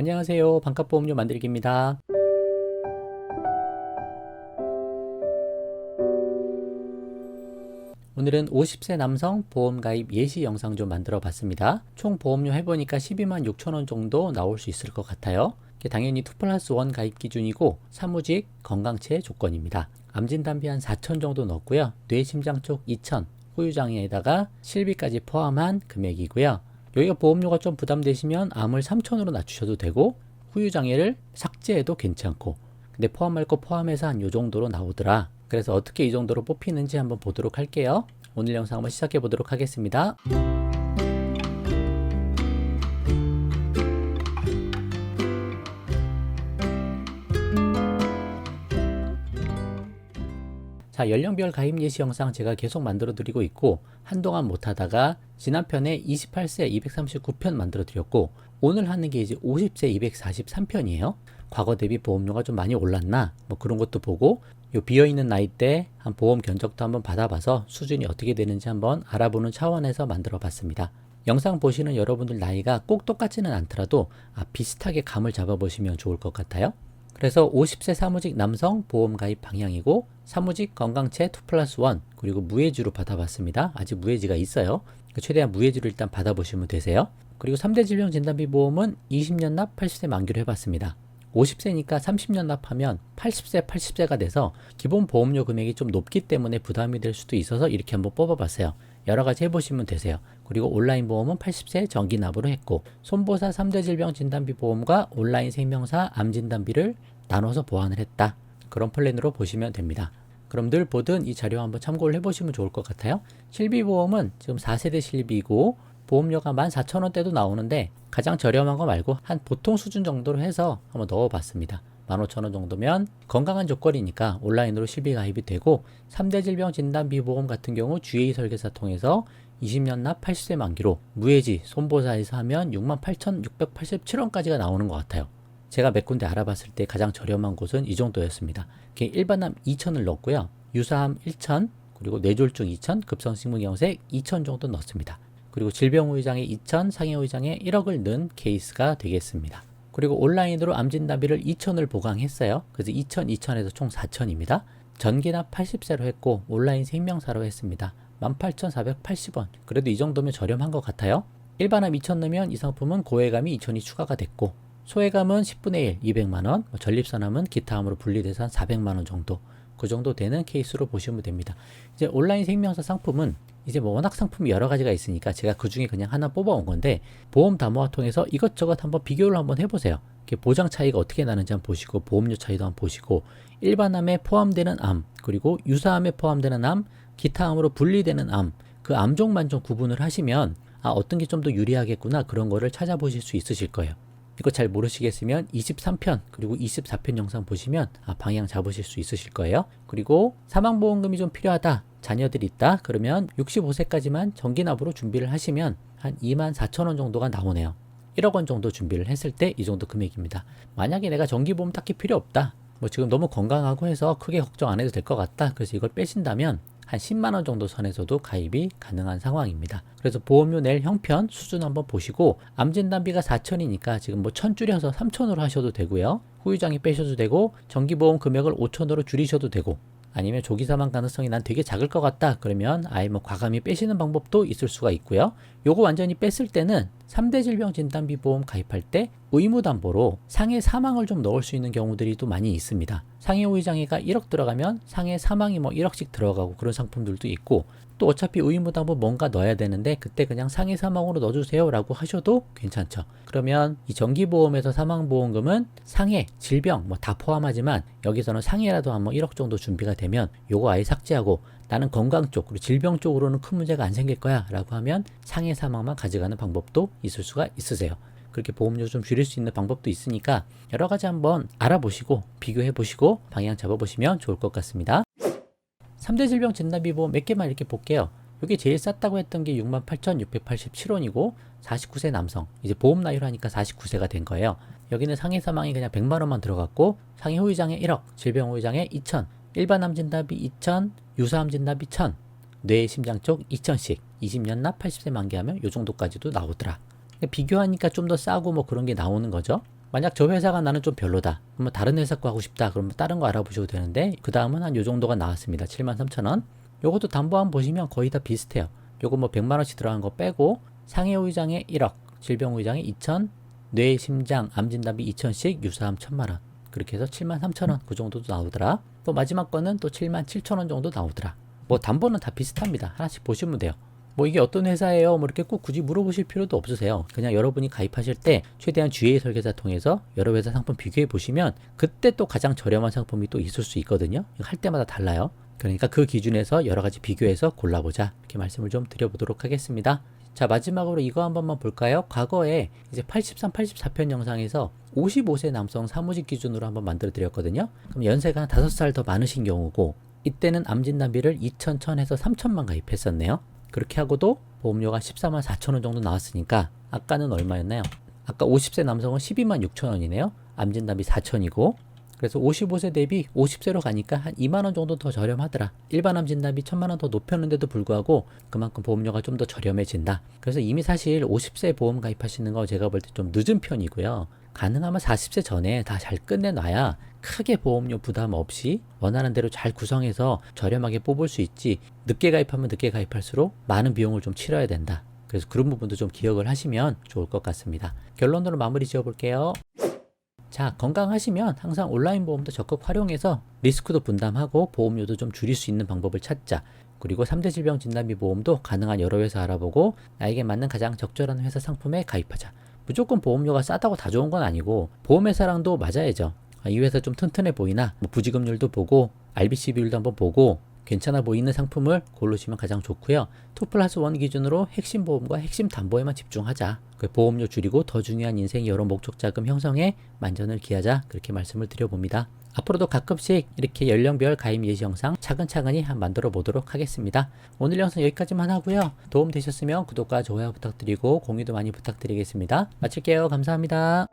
안녕하세요. 반값보험료 만들기입니다. 오늘은 50세 남성 보험 가입 예시 영상 좀 만들어 봤습니다. 총 보험료 해보니까 12만 6천 원 정도 나올 수 있을 것 같아요. 당연히 2 플러스 1 가입 기준이고 사무직 건강체 조건입니다. 암진단비 한 4천 정도 넣었고요. 뇌심장 쪽 2천, 후유장애에다가 실비까지 포함한 금액이고요. 여기가 보험료가 좀 부담되시면 암을 3천으로 낮추셔도 되고 후유장애를 삭제해도 괜찮고 근데 포함할 거 포함해서 한 요 정도로 나오더라. 그래서 어떻게 이 정도로 뽑히는지 한번 보도록 할게요. 오늘 영상 한번 시작해 보도록 하겠습니다. 자, 연령별 가입 예시 영상 제가 계속 만들어 드리고 있고 한동안 못 하다가 지난 편에 28세 239편 만들어 드렸고 오늘 하는 게 이제 50세 243편이에요. 과거 대비 보험료가 좀 많이 올랐나? 뭐 그런 것도 보고 요 비어 있는 나이대 한 보험 견적도 한번 받아봐서 수준이 어떻게 되는지 한번 알아보는 차원에서 만들어 봤습니다. 영상 보시는 여러분들 나이가 꼭 똑같지는 않더라도 아, 비슷하게 감을 잡아 보시면 좋을 것 같아요. 그래서 50세 사무직 남성 보험 가입 방향이고 사무직 건강체 2 플러스 1 그리고 무해지로 받아봤습니다. 아직 무해지가 있어요. 그러니까 최대한 무해지로 일단 받아보시면 되세요. 그리고 3대 질병 진단비 보험은 20년 납 80세 만기로 해봤습니다. 50세니까 30년 납하면 80세, 80세가 돼서 기본 보험료 금액이 좀 높기 때문에 부담이 될 수도 있어서 이렇게 한번 뽑아봤어요. 여러 가지 해보시면 되세요. 그리고 온라인 보험은 80세 정기 납으로 했고 손보사 3대 질병 진단비 보험과 온라인 생명사 암 진단비를 나눠서 보완을 했다. 그런 플랜으로 보시면 됩니다. 그럼 늘 보든 이 자료 한번 참고를 해보시면 좋을 것 같아요. 실비보험은 지금 4세대 실비고 보험료가 14,000원대도 나오는데 가장 저렴한 거 말고 한 보통 수준 정도로 해서 한번 넣어봤습니다. 15,000원 정도면 건강한 조건이니까 온라인으로 실비 가입이 되고 3대 질병 진단 비 보험 같은 경우 GA 설계사 통해서 20년 납 80세 만기로 무해지 손보사에서 하면 68,687원까지가 나오는 것 같아요. 제가 몇 군데 알아봤을 때 가장 저렴한 곳은 이 정도였습니다. 일반암 2,000을 넣었고요. 유사암 1,000, 그리고 뇌졸중 2,000, 급성식물경색 2,000 정도 넣습니다. 그리고 질병후유장애 2,000, 상해후유장애 1억을 넣은 케이스가 되겠습니다. 그리고 온라인으로 암진단비를 2,000을 보강했어요. 그래서 2,000, 2,000에서 총 4,000입니다. 전기납 80세로 했고 온라인 생명사로 했습니다. 18,480원. 그래도 이 정도면 저렴한 것 같아요. 일반암 2,000 넣으면 이 상품은 고해감이 2,000이 추가가 됐고 소해감은 10분의 1, 200만원, 뭐 전립선암은 기타암으로 분리돼서 한 400만원 정도 그 정도 되는 케이스로 보시면 됩니다. 이제 온라인 생명사 상품은 이제 뭐 워낙 상품이 여러 가지가 있으니까 제가 그 중에 그냥 하나 뽑아온 건데 보험 담화와 통해서 이것저것 한번 비교를 한번 해보세요. 보장 차이가 어떻게 나는지 한번 보시고 보험료 차이도 한번 보시고 일반암에 포함되는 암 그리고 유사암에 포함되는 암 기타 암으로 분리되는 암 그 암종만 좀 구분을 하시면 아 어떤 게 좀 더 유리하겠구나 그런 거를 찾아보실 수 있으실 거예요. 이거 잘 모르시겠으면 23편 그리고 24편 영상 보시면 아, 방향 잡으실 수 있으실 거예요. 그리고 사망보험금이 좀 필요하다. 자녀들이 있다. 그러면 65세까지만 정기납으로 준비를 하시면 한 2만 4천 원 정도가 나오네요. 1억 원 정도 준비를 했을 때 이 정도 금액입니다. 만약에 내가 정기보험 딱히 필요 없다. 뭐 지금 너무 건강하고 해서 크게 걱정 안 해도 될 것 같다. 그래서 이걸 빼신다면 한 10만 원 정도 선에서도 가입이 가능한 상황입니다. 그래서 보험료 낼 형편 수준 한번 보시고 암 진단비가 4천이니까 지금 뭐 천 줄여서 3천으로 하셔도 되고요. 후유장애 빼셔도 되고 정기보험 금액을 5천으로 줄이셔도 되고 아니면 조기 사망 가능성이 난 되게 작을 것 같다 그러면 아예 뭐 과감히 빼시는 방법도 있을 수가 있고요. 요거 완전히 뺐을 때는 3대 질병 진단비 보험 가입할 때 의무담보로 상해 사망을 좀 넣을 수 있는 경우들이 또 많이 있습니다. 상해 후유장애가 1억 들어가면 상해 사망이 뭐 1억씩 들어가고 그런 상품들도 있고 또 어차피 의무담보 뭔가 넣어야 되는데 그때 그냥 상해 사망으로 넣어주세요 라고 하셔도 괜찮죠. 그러면 이 정기보험에서 사망보험금은 상해, 질병 뭐 다 포함하지만 여기서는 상해라도 한뭐 1억 정도 준비가 되면 요거 아예 삭제하고 나는 건강 쪽 그리고 질병 쪽으로는 큰 문제가 안 생길 거야 라고 하면 상해 사망만 가져가는 방법도 있을 수가 있으세요. 그렇게 보험료 좀 줄일 수 있는 방법도 있으니까 여러 가지 한번 알아보시고 비교해 보시고 방향 잡아 보시면 좋을 것 같습니다. 3대 질병 진단비 보험 몇 개만 이렇게 볼게요. 여기 제일 쌌다고 했던 게 68,687원이고 49세 남성 이제 보험 나이로 하니까 49세가 된 거예요. 여기는 상해 사망이 그냥 100만 원만 들어갔고 상해 후유장애 1억, 질병 후유장애 2천, 일반 암 진단비 2천, 유사암 진단비 1천, 뇌 심장 쪽 2천씩 20년 납 80세 만기하면 요 정도까지도 나오더라. 비교하니까 좀 더 싸고 뭐 그런 게 나오는 거죠. 만약 저 회사가 나는 좀 별로다. 그러면 다른 회사 거 하고 싶다. 그러면 다른 거 알아보셔도 되는데 그 다음은 한 요 정도가 나왔습니다. 73,000원. 요것도 담보 한번 보시면 거의 다 비슷해요. 요거 뭐 100만 원씩 들어간 거 빼고 상해 후유장에 1억, 질병 후유장에 2천, 뇌, 심장, 암 진단비 2천씩, 유사암 1천만 원. 그렇게 해서 7만 3천 원그 정도도 나오더라. 또 마지막 거는 또 7만 7천 원 정도 나오더라. 뭐 담보는 다 비슷합니다. 하나씩 보시면 돼요. 뭐 이게 어떤 회사예요? 뭐 이렇게 꼭 굳이 물어보실 필요도 없으세요. 그냥 여러분이 가입하실 때 최대한 GA 설계사 통해서 여러 회사 상품 비교해 보시면 그때 또 가장 저렴한 상품이 또 있을 수 있거든요. 할 때마다 달라요. 그러니까 그 기준에서 여러 가지 비교해서 골라보자. 이렇게 말씀을 좀 드려보도록 하겠습니다. 자, 마지막으로 이거 한 번만 볼까요? 과거에 이제 83, 84편 영상에서 55세 남성 사무직 기준으로 한번 만들어 드렸거든요. 그럼 연세가 한 5살 더 많으신 경우고 이때는 암진단비를 2천, 1000에서 3천만 가입했었네요. 그렇게 하고도 보험료가 14만 4천 원 정도 나왔으니까 아까는 얼마였나요? 아까 50세 남성은 12만 6천 원이네요. 암진단비 4천이고 그래서 55세 대비 50세로 가니까 한 2만 원 정도 더 저렴하더라. 일반 암진단비 1천만 원 더 높였는데도 불구하고 그만큼 보험료가 좀 더 저렴해진다. 그래서 이미 사실 50세 보험 가입하시는 거 제가 볼 때 좀 늦은 편이고요. 가능하면 40세 전에 다 잘 끝내놔야 크게 보험료 부담 없이 원하는 대로 잘 구성해서 저렴하게 뽑을 수 있지 늦게 가입하면 늦게 가입할수록 많은 비용을 좀 치러야 된다. 그래서 그런 부분도 좀 기억을 하시면 좋을 것 같습니다. 결론으로 마무리 지어 볼게요. 자, 건강하시면 항상 온라인 보험도 적극 활용해서 리스크도 분담하고 보험료도 좀 줄일 수 있는 방법을 찾자. 그리고 3대 질병 진단비 보험도 가능한 여러 회사 알아보고 나에게 맞는 가장 적절한 회사 상품에 가입하자. 무조건 보험료가 싸다고 다 좋은 건 아니고 보험회사랑도 맞아야죠. 아, 이 회사 좀 튼튼해 보이나 뭐 부지급률도 보고 RBC 비율도 한번 보고 괜찮아 보이는 상품을 고르시면 가장 좋고요. 2 플러스 1 기준으로 핵심 보험과 핵심 담보에만 집중하자. 그 보험료 줄이고 더 중요한 인생 여러 목적 자금 형성에 만전을 기하자. 그렇게 말씀을 드려봅니다. 앞으로도 가끔씩 이렇게 연령별 가입 예시 영상 차근차근히 한 만들어 보도록 하겠습니다. 오늘 영상 여기까지만 하고요. 도움 되셨으면 구독과 좋아요 부탁드리고 공유도 많이 부탁드리겠습니다. 마칠게요. 감사합니다.